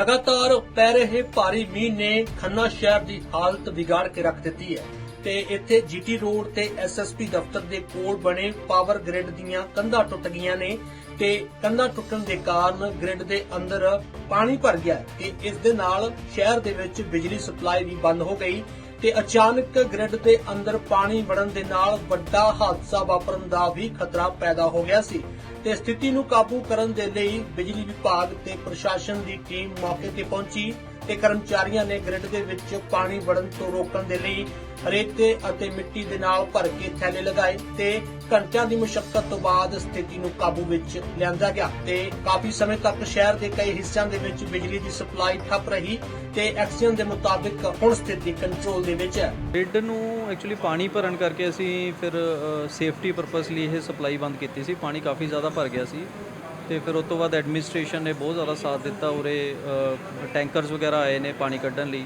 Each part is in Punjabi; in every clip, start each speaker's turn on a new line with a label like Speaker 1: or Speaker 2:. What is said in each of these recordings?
Speaker 1: ਲਗਾਤਾਰ ਪੈ ਰਹੇ ਭਾਰੀ ਮੀਂਹ ਨੇ ਖੰਨਾ ਸ਼ਹਿਰ ਦੀ ਹਾਲਤ ਵਿਗਾੜ ਕੇ ਰੱਖ ਦਿੱਤੀ ਹੈ ਤੇ ਇੱਥੇ ਜੀਟੀ ਰੋਡ ਤੇ ਐਸਐਸਪੀ ਦਫ਼ਤਰ ਦੇ ਕੋਲ ਬਣੇ ਪਾਵਰ ਗ੍ਰਿਡ ਦੀਆਂ ਕੰਧਾਂ ਟੁੱਟ ਗਈਆਂ ਨੇ ਤੇ ਕੰਧਾਂ ਟੁੱਟਣ ਦੇ ਕਾਰਨ ਗ੍ਰਿਡ ਦੇ ਅੰਦਰ ਪਾਣੀ ਭਰ ਗਿਆ ਤੇ ਇਸ ਦੇ ਨਾਲ ਸ਼ਹਿਰ ਦੇ ਵਿੱਚ ਬਿਜਲੀ ਸਪਲਾਈ ਵੀ ਬੰਦ ਹੋ ਗਈ ਤੇ ਅਚਾਨਕ ਗ੍ਰਿਡ ਦੇ ਅੰਦਰ ਪਾਣੀ ਵੜਨ ਦੇ ਨਾਲ ਵੱਡਾ ਹਾਦਸਾ ਵਾਪਰਨ ਦਾ ਵੀ ਖਤਰਾ ਪੈਦਾ ਹੋ ਗਿਆ ਸੀ ਤੇ ਸਥਿਤੀ ਨੂੰ ਕਾਬੂ ਕਰਨ ਦੇ ਲਈ ਬਿਜਲੀ ਵਿਭਾਗ ਤੇ ਪ੍ਰਸ਼ਾਸਨ ਦੀ ਟੀਮ ਮੌਕੇ ਤੇ ਪਹੁੰਚੀ ਤੇ ਕਰਮਚਾਰੀਆਂ ਨੇ ਗ੍ਰਿਡ ਦੇ ਵਿੱਚ ਪਾਣੀ ਵੜਨ ਤੋਂ ਰੋਕਣ ਦੇ ਲਈ ਰੇਤੇ ਅਤੇ ਮਿੱਟੀ ਦੇ ਨਾਲ ਭਰ ਕੇ ਥੈਲੇ ਲਗਾਏ ਤੇ ਘੰਟਿਆਂ ਦੀ ਮੁਸ਼ਕਲ ਤੋਂ ਬਾਅਦ ਸਥਿਤੀ ਨੂੰ ਕਾਬੂ ਵਿੱਚ ਲਿਆਂਦਾ ਗਿਆ ਤੇ ਕਾਫੀ ਸਮੇਂ ਤੱਕ ਸ਼ਹਿਰ ਦੇ ਕਈ ਹਿੱਸਿਆਂ ਦੇ ਵਿੱਚ ਬਿਜਲੀ ਦੀ ਸਪਲਾਈ ਠੱਪ ਰਹੀ ਤੇ ਐਕਸੀਅਨ ਦੇ ਮੁਤਾਬਿਕ ਹੁਣ ਸਥਿਤੀ ਕੰਟਰੋਲ ਦੇ ਵਿੱਚ ਹੈ।
Speaker 2: ਗ੍ਰਿਡ ਨੂੰ ਐਕਚੁਅਲੀ ਪਾਣੀ ਭਰਨ ਕਰਕੇ ਅਸੀਂ ਫਿਰ ਸੇਫਟੀ ਪਰਪਸ ਲਈ ਇਹ ਸਪਲਾਈ ਬੰਦ ਕੀਤੀ ਸੀ। ਪਾਣੀ ਕਾਫੀ ਜ਼ਿਆਦਾ ਭਰ ਗਿਆ ਸੀ। ਤੇ ਫਿਰ ਉਸ ਤੋਂ ਬਾਅਦ ਐਡਮਿਨਿਸਟ੍ਰੇਸ਼ਨ ਨੇ ਬਹੁਤ ਜ਼ਿਆਦਾ ਸਾਥ ਦਿੱਤਾ ਉਰੇ ਟੈਂਕਰਸ ਵਗੈਰਾ ਆਏ ਨੇ ਪਾਣੀ ਕੱਢਣ ਲਈ।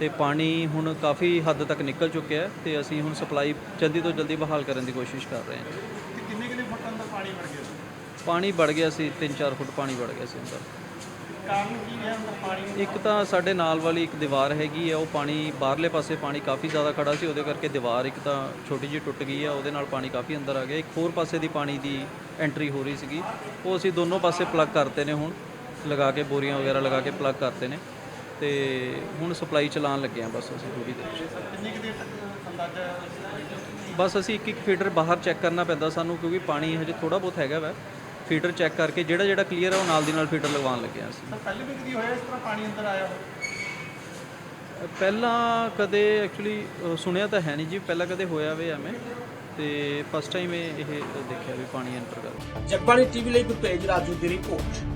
Speaker 2: ਤੇ ਪਾਣੀ ਹੁਣ ਕਾਫੀ ਹੱਦ ਤੱਕ ਨਿਕਲ ਚੁੱਕਿਆ ਹੈ ਤੇ ਅਸੀਂ ਹੁਣ ਸਪਲਾਈ ਜਲਦੀ ਤੋਂ ਜਲਦੀ ਬਹਾਲ ਕਰਨ ਦੀ ਕੋਸ਼ਿਸ਼ ਕਰ ਰਹੇ ਹਾਂ।
Speaker 3: ਕਿੰਨੇ ਕਿੰਨੇ ਫੁੱਟ ਅੰਦਰ ਪਾਣੀ ਵੜ ਗਿਆ?
Speaker 2: ਪਾਣੀ ਵੜ ਗਿਆ ਸੀ 3-4 ਫੁੱਟ ਪਾਣੀ ਵੜ ਗਿਆ ਸੀ ਅੰਦਰ।
Speaker 3: ਕਾਰਨ ਕੀ ਹੈ ਅੰਦਰ ਪਾਣੀ ਨੂੰ?
Speaker 2: ਇੱਕ ਤਾਂ ਸਾਡੇ ਨਾਲ ਵਾਲੀ ਇੱਕ ਦੀਵਾਰ ਹੈਗੀ ਹੈ ਉਹ ਪਾਣੀ ਬਾਹਰਲੇ ਪਾਸੇ ਪਾਣੀ ਕਾਫੀ ਜ਼ਿਆਦਾ ਖੜਾ ਸੀ ਉਹਦੇ ਕਰਕੇ ਦੀਵਾਰ ਇੱਕ ਤਾਂ ਛੋਟੀ ਜਿਹੀ ਟੁੱਟ ਗਈ ਹੈ ਉਹਦੇ ਨਾਲ ਪਾਣੀ ਕਾਫੀ ਅੰਦਰ ਆ ਗਿਆ ਇੱਕ ਹੋਰ ਪਾਸੇ ਦੀ ਪਾਣੀ ਦੀ ਐਂਟਰੀ ਹੋ ਰਹੀ ਸੀਗੀ ਉਹ ਅਸੀਂ ਦੋਨੋਂ ਪਾਸੇ ਪਲੱਗ ਕਰਤੇ ਨੇ ਹੁਣ ਲਗਾ ਕੇ ਬੋਰੀਆਂ ਵਗੈਰਾ ਲਗਾ ਕੇ ਪਲੱਗ ਕਰਤੇ ਨੇ ਤੇ ਹੁਣ ਸਪਲਾਈ ਚਲਾਉਣ ਲੱਗੇ ਆ ਬਸ ਅਸੀਂ ਥੋੜੀ ਦੇਰ 'ਚ।
Speaker 3: ਕਿੰਨੀ ਕੁ ਦੇਰ ਤੱਕ ਅੰਦਾਜ਼ਾ
Speaker 2: ਬਸ ਅਸੀਂ ਇੱਕ ਇੱਕ ਫੀਡਰ ਬਾਹਰ ਚੈੱਕ ਕਰਨਾ ਪੈਂਦਾ ਸਾਨੂੰ ਕਿਉਂਕਿ ਪਾਣੀ ਹਜੇ ਥੋੜਾ ਬਹੁਤ ਹੈਗਾ ਵਾ ਫੀਡਰ ਚੈੱਕ ਕਰਕੇ ਜਿਹੜਾ ਜਿਹੜਾ ਕਲੀਅਰ ਹੈ ਉਹ ਨਾਲ ਦੀ ਨਾਲ ਫੀਡਰ ਲਗਵਾਉਣ ਲੱਗੇ ਆ ਅਸੀਂ।
Speaker 3: ਸਰ ਪਹਿਲੇ ਵੀ ਕਦੀ ਹੋਇਆ? ਇਸ ਤਰ੍ਹਾਂ ਪਾਣੀ ਅੰਦਰ ਆਇਆ ਹੋਵੇ?
Speaker 2: ਪਹਿਲਾਂ ਕਦੇ ਐਕਚੁਅਲੀ ਸੁਣਿਆ ਤਾਂ ਹੈ ਨਹੀਂ ਜੀ ਪਹਿਲਾਂ ਕਦੇ ਹੋਇਆ ਵੇ ਐਵੇਂ। ਤੇ ਫਸਟ ਟਾਈਮ ਇਹ ਇਹ ਦੇਖਿਆ ਵੀ ਪਾਣੀ ਐਂਟਰ ਕਰ
Speaker 1: ਜਗਬਾਣੀ ਟੀਵੀ ਲਈ ਗੁਰਤੇਜ ਰਾਜੂ ਦੀ ਰਿਪੋਰਟ।